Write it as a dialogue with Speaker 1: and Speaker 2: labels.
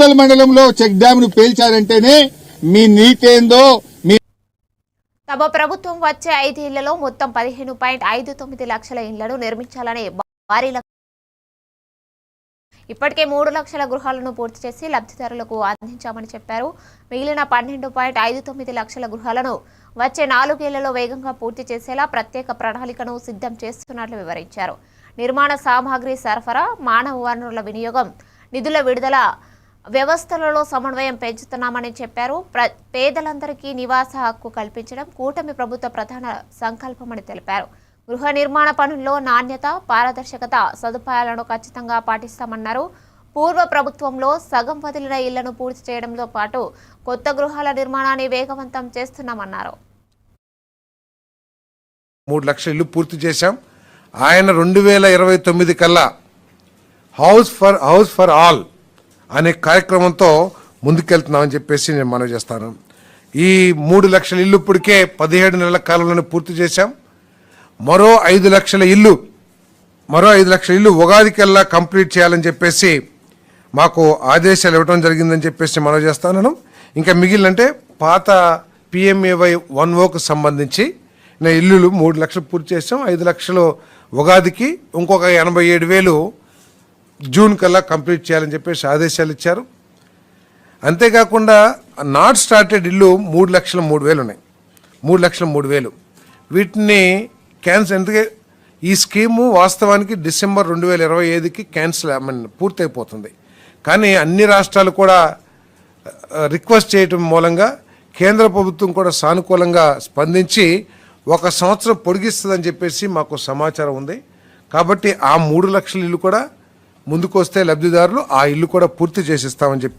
Speaker 1: ఉప్పల్ మండలంలో చెక్ డ్యామ్ను పేల్చారంటేనే మీ నీతేందో
Speaker 2: తమ ప్రభుత్వం వచ్చే ఐదేళ్ళలో మొత్తం పదిహేను పాయింట్ ఐదు తొమ్మిది లక్షల ఇండ్లను నిర్మించాలని భారీ లక్ష్యం. ఇప్పటికే మూడు లక్షల గృహాలను పూర్తి చేసి లబ్ధిదారులకు అందించామని చెప్పారు మిగిలిన పన్నెండు పాయింట్ ఐదు తొమ్మిది లక్షల గృహాలను వచ్చే నాలుగేళ్ళలో వేగంగా పూర్తి చేసేలా ప్రత్యేక ప్రణాళికను సిద్ధం చేస్తున్నట్లు వివరించారు నిర్మాణ సామాగ్రి సరఫరా మానవ వనరుల వినియోగం నిధుల విడుదల వ్యవస్థలలో సమన్వయం పెంచుతున్నామని చెప్పారు. ప్ర పేదలందరికీ నివాస హక్కు కల్పించడం కూటమి ప్రభుత్వ ప్రధాన సంకల్పమని తెలిపారు. గృహ నిర్మాణ పనుల్లో నాణ్యత పారదర్శకత సదుపాయాలను ఖచ్చితంగా పాటిస్తామన్నారు. పూర్వ ప్రభుత్వంలో సగం వదిలిన ఇళ్ళను పూర్తి చేయడంతో పాటు కొత్త గృహాల నిర్మాణాన్ని వేగవంతం చేస్తున్నామన్నారు.
Speaker 3: మూడు లక్షల ఇల్లు పూర్తి చేశాం. ఆయన రెండు వేల ఇరవై తొమ్మిది కల్లా house for house for all అనే కార్యక్రమంతో ముందుకెళ్తున్నామని చెప్పేసి నేను మనవి చేస్తాను. ఈ మూడు లక్షల ఇల్లు ఇప్పటికే పదిహేడు నెలల కాలంలోనే పూర్తి చేశాం. మరో ఐదు లక్షల ఇల్లు మరో ఐదు లక్షల ఇల్లు ఉగాదికల్లా కంప్లీట్ చేయాలని చెప్పేసి మాకు ఆదేశాలు ఇవ్వడం జరిగిందని చెప్పేసి మనవి చేస్తాను. ఇంకా మిగిలినంటే పాత పిఎంఏవై వన్ ఓకు సంబంధించి నేను ఇల్లులు మూడు లక్షలు పూర్తి చేసాం ఐదు లక్షలు ఉగాదికి ఇంకొక ఎనభై ఏడు వేలు జూన్ కల్లా కంప్లీట్ చేయాలని చెప్పేసి ఆదేశాలు ఇచ్చారు. అంతేకాకుండా నాట్ స్టార్టెడ్ ఇల్లు మూడు లక్షల మూడు వేలు ఉన్నాయి. మూడు లక్షల మూడు వేలు. వీటిని క్యాన్సిల్ ఎందుకే ఈ స్కీము వాస్తవానికి డిసెంబర్ రెండు వేల ఇరవై ఐదుకి క్యాన్సిల్ పూర్తయిపోతుంది. కానీ అన్ని రాష్ట్రాలు కూడా రిక్వెస్ట్ చేయటం మూలంగా కేంద్ర ప్రభుత్వం కూడా సానుకూలంగా స్పందించి ఒక సంవత్సరం పొడిగిస్తుందని చెప్పేసి మాకు సమాచారం ఉంది. కాబట్టి ఆ మూడు లక్షల ఇల్లు కూడా ముందుకు వస్తే లబ్ధిదారులు ఆ ఇల్లు కూడా పూర్తి చేసిస్తామని చెప్పి